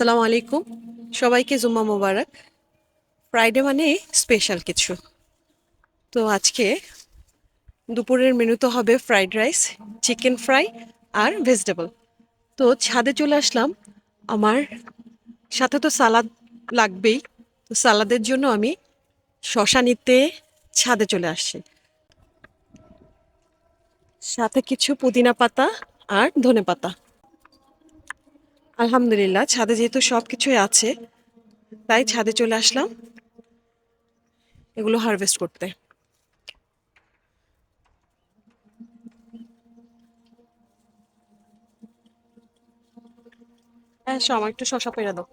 আসসালামু আলাইকুম। সবাইকে জুম্মা মোবারক। ফ্রাইডে মানে স্পেশাল কিছু। তো আজকে দুপুরের মেনু তো হবে ফ্রাইড রাইস চিকেন ফ্রাই আর ভেজিটেবল তো ছাদে চলে আসলাম। আমার সাথে তো সালাদ লাগবেই। তো সালাদের জন্য আমি শশা নিতে ছাদে চলে আসছি। সাথে কিছু পুদিনা পাতা আর ধনে পাতা। আলহামদুলিল্লাহ, ছাদে যেহেতু সব কিছুই আছে, তাই ছাদে চলে আসলাম। এগুলো হারভেস্ট করতে। হ্যাঁ সব একটু শশা পেরে দাও।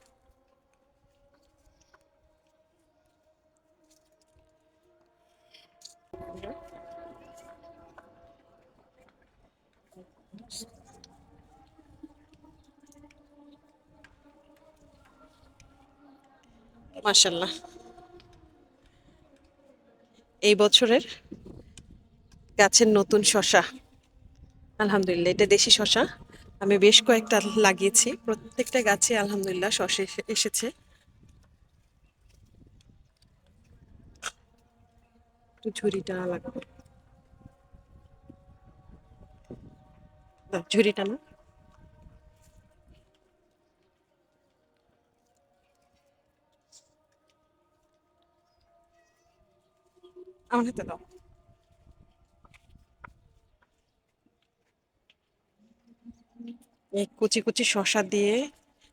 মাশাল্লাহ এই বছরের গাছের নতুন শশা। আলহামদুলিল্লাহ, এটা দেশি শশা। আমি বেশ কয়েকটা লাগিয়েছি। প্রত্যেকটা গাছে আলহামদুলিল্লাহ শশা এসে- এসেছে। ঝুড়িটা লাগবে। ঝুড়িটা না। আমার হাতে দাও। এই কুচি কুচি শসা দিয়ে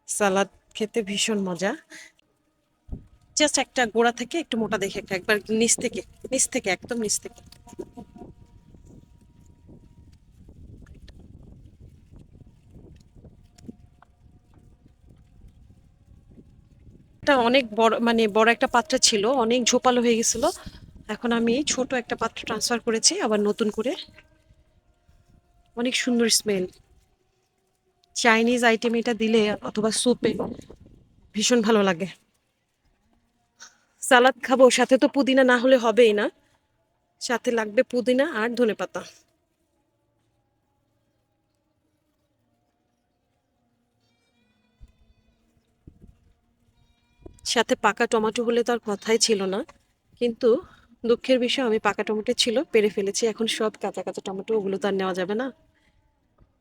সালাদ খেতে ভীষণ মজা। জাস্ট একটা গোড়া থেকে একটু মোটা দেখে একটা, একবার নিচ থেকে নিচ থেকে, একদম নিচ থেকে। এটা অনেক বড় মানে বড় একটা পাত্র ছিল, অনেক ঝোপালো হয়ে গেছিল। এখন আমি ছোট একটা পাত্র ট্রান্সফার করেছি, আবার নতুন করে। অনেক সুন্দর স্মেল চাইনিজ আইটেম এটা দিলে অথবা স্যুপে ভীষণ ভালো লাগে। সালাদ খাব, সাথে তো পুদিনা না হলে হবেই না। সাথে লাগবে পুদিনা আর ধনেপাতা সাথে পাকা টমেটো হলে তো আর কথাই ছিল না। কিন্তু দুঃখের বিষয়, আমি পাকা টমেটো ছিল, পেরে ফেলেছি। এখন সব কাঁচা কাঁচা টমেটো, ওগুলো তো আর নেওয়া যাবে না।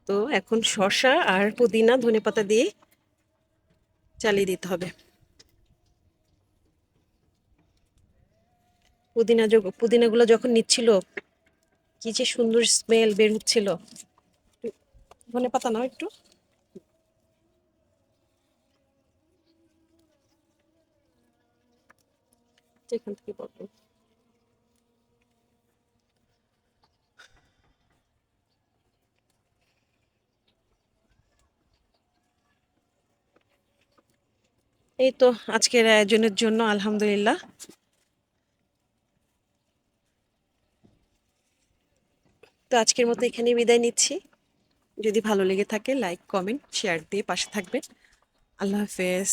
তো এখন শসা আর পুদিনা ধনেপাতা দিয়ে চালিয়ে দিতে হবে। পুদিনা পুদিনাগুলো যখন নিচ্ছিল, কি যে সুন্দর স্মেল বের হচ্ছিল। ধনে পাতা নাও একটু। যেখান থেকে বলব এই তো আজকের আয়োজনের জন্য, আলহামদুলিল্লাহ। তো আজকের মতো এখানে বিদায় নিচ্ছি। যদি ভালো লেগে থাকে লাইক কমেন্ট শেয়ার দিয়ে পাশে থাকবেন। আল্লাহ হাফেজ।